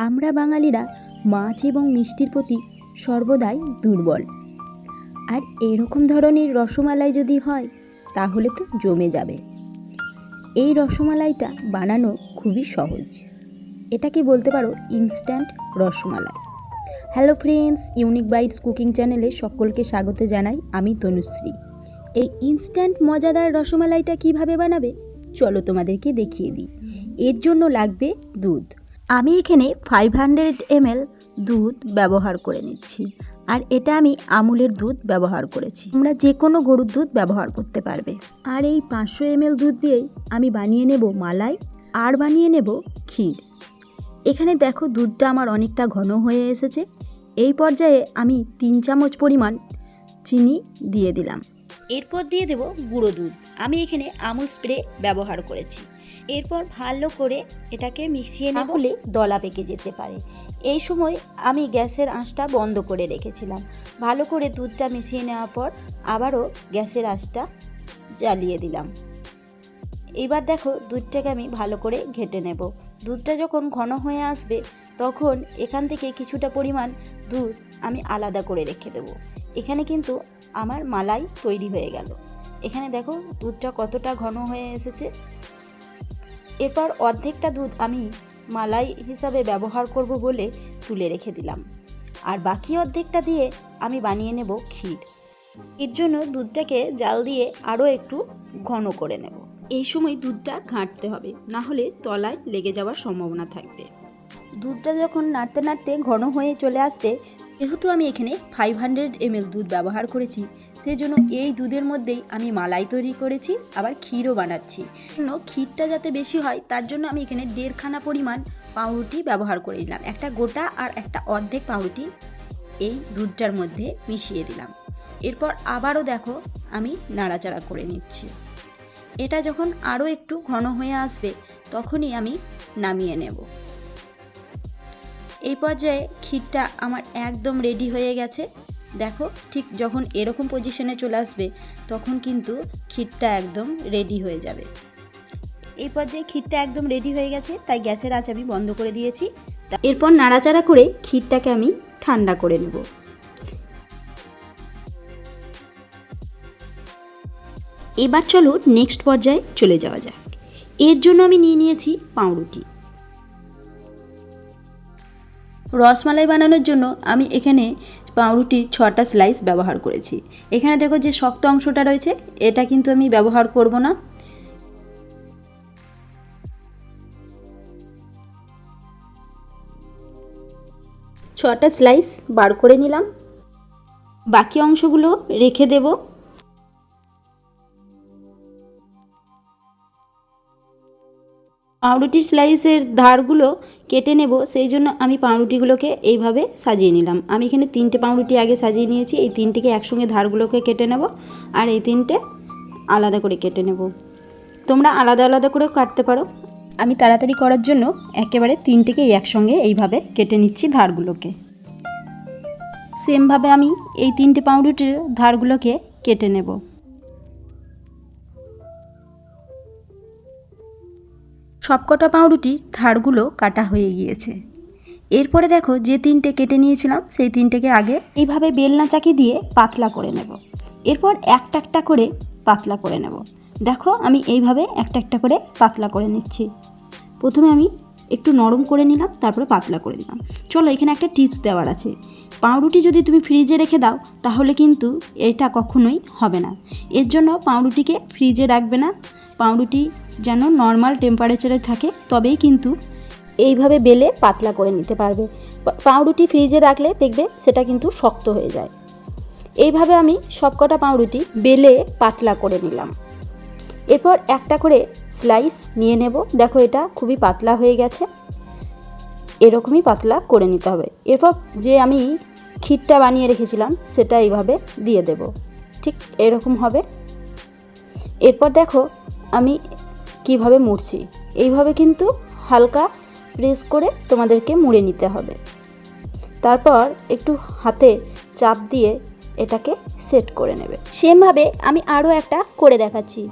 আমরা বাঙালিরা মাছ এবং মিষ্টির প্রতি সর্বদাই দুর্বল। আর এরকম ধরনের রসমালাই যদি হয়, তাহলে তো জমে যাবে। এই রসমালাইটা বানানো খুবই সহজ। এটাকে বলতে পারো instant rasmalai. Hello friends unique bites cooking চ্যানেলে সকলকে স্বাগত জানাই আমি তনুশ্রী। এই ইনস্ট্যান্ট মজাদার রসমালাইটা কীভাবে বানাবে, চলো তোমাদেরকে দেখিয়ে দিই। এর জন্য লাগবে দুধ। আমি এখানে ফাইভ হান্ড্রেড এমএল দুধ ব্যবহার করে নিচ্ছি। আর এটা আমি আমুলের দুধ ব্যবহার করেছি। তোমরা যে কোনো গরুর দুধ ব্যবহার করতে পারবে। আর এই পাঁচশো এমএল দুধ দিয়েই আমি বানিয়ে নেব মালাই আর বানিয়ে নেব ক্ষীর। এখানে দেখো দুধটা আমার অনেকটা ঘন হয়ে এসেছে। এই পর্যায়ে আমি তিন চামচ পরিমাণ চিনি দিয়ে দিলাম। এরপর দিয়ে দেব গুঁড়ো দুধ। আমি এখানে আমুল স্প্রে ব্যবহার করেছি। এরপর ভালো করে এটাকে মিশিয়ে না হলে দলা পেকে যেতে পারে। এই সময় আমি গ্যাসের আঁচটা বন্ধ করে রেখেছিলাম। ভালো করে দুধটা মিশিয়ে নেওয়ার পর আবারও গ্যাসের আঁচটা জ্বালিয়ে দিলাম। এবার দেখো দুধটাকে আমি ভালো করে ঘেটে নেব। দুধটা যখন ঘন হয়ে আসবে, তখন এখান থেকে কিছুটা পরিমাণ দুধ আমি আলাদা করে রেখে দেবো। এখানে কিন্তু আমার মালাই তৈরি হয়ে গেল। এখানে দেখো দুধটা কতটা ঘন হয়ে এসেছে। এরপর অর্ধেকটা দুধ আমি মালাই হিসাবে ব্যবহার করব বলে তুলে রেখে দিলাম। আর বাকি অর্ধেকটা দিয়ে আমি বানিয়ে নেব ক্ষীর। এর জন্য দুধটাকে জাল দিয়ে আরও একটু ঘন করে নেব। এই সময় দুধটা ঘাঁটতে হবে, না হলে তলায় লেগে যাওয়ার সম্ভাবনা থাকবে। দুধটা যখন নাড়তে নাড়তে ঘন হয়ে চলে আসবে যেহেতু আমি এখানে ফাইভ হান্ড্রেড এমএল দুধ ব্যবহার করেছি সেই জন্য এই দুধের মধ্যেই আমি মালাই তৈরি করেছি, আবার ক্ষীরও বানাচ্ছি। ক্ষীরটা যাতে বেশি হয়, তার জন্য আমি এখানে দেড়খানা পরিমাণ পাউরুটি ব্যবহার করে নিলাম। একটা গোটা আর একটা অর্ধেক পাউরুটি এই দুধটার মধ্যে মিশিয়ে দিলাম। এরপর আবারও দেখো, আমি নাড়াচাড়া করে নিচ্ছি। এটা যখন আরও একটু ঘন হয়ে আসবে, তখনই আমি নামিয়ে নেব। এই পর্যায়ে ক্ষীরটা আমার একদম রেডি হয়ে গেছে। দেখো, ঠিক যখন এরকম পজিশনে চলে আসবে, তখন কিন্তু ক্ষীরটা একদম রেডি হয়ে যাবে। এই পর্যায়ে ক্ষীরটা একদম রেডি হয়ে গেছে, তাই গ্যাসের আঁচ আমি বন্ধ করে দিয়েছি। এরপর নাড়াচাড়া করে ক্ষীরটাকে আমি ঠান্ডা করে নেব। এবার চলো নেক্সট পর্যায়ে চলে যাওয়া যাক। এর জন্য আমি নিয়ে নিয়েছি পাউরুটি। রসমালাই বানানোর জন্য আমি এখানে পাউরুটির ছটা স্লাইস ব্যবহার করেছি। এখানে দেখো যে শক্ত অংশটা রয়েছে, এটা কিন্তু আমি ব্যবহার করব না। ছটা স্লাইস বার করে নিলাম। বাকি অংশগুলো রেখে দেবো। পাউরুটির স্লাইসের ধারগুলো কেটে নেব, সেই জন্য আমি পাউরুটিগুলোকে এইভাবে সাজিয়ে নিলাম। আমি এখানে তিনটে পাউরুটি আগে সাজিয়ে নিয়েছি, এই তিনটেকে একসঙ্গে ধারগুলোকে কেটে নেব আর এই তিনটে আলাদা করে কেটে নেব। তোমরা আলাদা আলাদা করেও কাটতে পারো। আমি তাড়াতাড়ি করার জন্য একেবারে তিনটেকে একসঙ্গে এইভাবে কেটে নিচ্ছি ধারগুলোকে। সেমভাবে আমি এই তিনটে পাউরুটির ধারগুলোকে কেটে নেব। সবকটা পাউরুটির ধারগুলো কাটা হয়ে গিয়েছে। এরপরে দেখো যে তিনটে কেটে নিয়েছিলাম, সেই তিনটেকে আগে এইভাবে বেলনা চাকি দিয়ে পাতলা করে নেব। এরপর একটা একটা করে পাতলা করে নেব। দেখো আমি এইভাবে একটা একটা করে পাতলা করে নিচ্ছি। প্রথমে আমি একটু নরম করে নিলাম, তারপরে পাতলা করে দিলাম। চলো এখানে একটা টিপস দেওয়ার আছে। পাউরুটি যদি তুমি ফ্রিজে রেখে দাও, তাহলে কিন্তু এটা কখনোই হবে না। এর জন্য পাউরুটিকে ফ্রিজে রাখবে না। পাউরুটি যেন নর্মাল টেম্পারেচারে থাকে, তবেই কিন্তু এইভাবে বেলে পাতলা করে নিতে পারবে। পাউরুটি ফ্রিজে রাখলে দেখবে সেটা কিন্তু শক্ত হয়ে যায়। এইভাবে আমি সবকটা পাউরুটি বেলে পাতলা করে নিলাম। এরপর একটা করে স্লাইস নিয়ে নেব। দেখো এটা খুবই পাতলা হয়ে গেছে। এরকমই পাতলা করে নিতে হবে। এরপর যে আমি ক্ষীরটা বানিয়ে রেখেছিলাম, সেটা এইভাবে দিয়ে দেব। ঠিক এরকম হবে। এরপর দেখো আমি কীভাবে মুড়ছি, এইভাবে কিন্তু হালকা প্রেস করে তোমাদেরকে মুড়ে নিতে হবে। তারপর একটু হাতে চাপ দিয়ে এটাকে সেট করে নেবে। সেমভাবে আমি আরও একটা করে দেখাচ্ছি।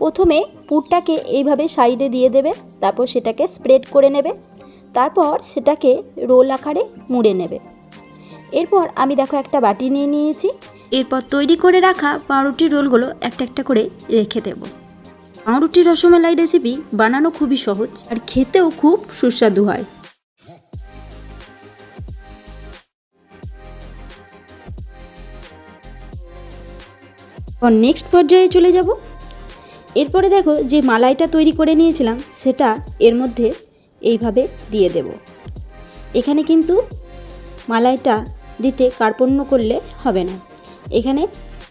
প্রথমে পুরটাকে এইভাবে সাইডে দিয়ে দেবে, তারপর সেটাকে স্প্রেড করে নেবে, তারপর সেটাকে রোল আকারে মুড়ে নেবে। এরপর আমি দেখো একটা বাটি নিয়ে নিয়েছি। এরপর তৈরি করে রাখা পাউরুটির রোলগুলো একটা একটা করে রেখে দেব। পাউরুটি রসমালাই রেসিপি বানানো খুবই সহজ আর খেতেও খুব সুস্বাদু হয়। নেক্সট পর্যায়ে চলে যাব। এরপরে দেখো যে মালাইটা তৈরি করে নিয়েছিলাম, সেটা এর মধ্যে এইভাবে দিয়ে দেব। এখানে কিন্তু মালাইটা দিতে কার্পণ্য করলে হবে না। এখানে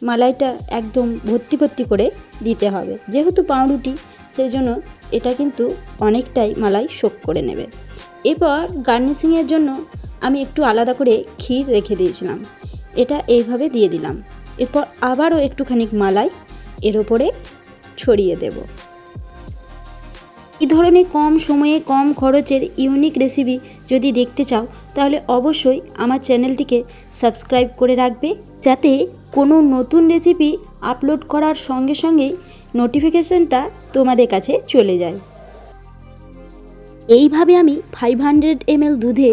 মালাইটা একদম ভর্তি ভর্তি করে দিতে হবে। যেহেতু পাউরুটি সেই জন্য এটা কিন্তু অনেকটাই মালাই শোক করে নেবে। এরপর গার্নিশিংয়ের জন্য আমি একটু আলাদা করে ক্ষীর রেখে দিয়েছিলাম। এটা এইভাবে দিয়ে দিলাম। এরপর আবারও একটুখানি মালাই এর ওপরে ছড়িয়ে দেবো। এই ধরনের কম সময়ে, কম খরচের ইউনিক রেসিপি যদি দেখতে চাও, তাহলে অবশ্যই আমার চ্যানেলটিকে সাবস্ক্রাইব করে রাখবে, যাতে কোনো নতুন রেসিপি আপলোড করার সঙ্গে সঙ্গেই নোটিফিকেশনটা তোমাদের কাছে চলে যায়। এইভাবে আমি ফাইভ হান্ড্রেড এমএল দুধে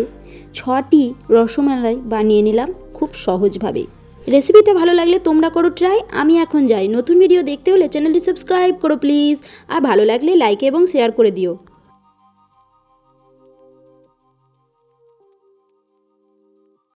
ছটি রসমালাই বানিয়ে নিলাম খুব সহজভাবে। রেসিপিটা ভালো লাগলে তোমরা করো ট্রাই আমি এখন যাই। নতুন ভিডিও দেখতে হলে চ্যানেলটি সাবস্ক্রাইব করো প্লিজ আর ভালো লাগলে লাইক এবং শেয়ার করে দিও।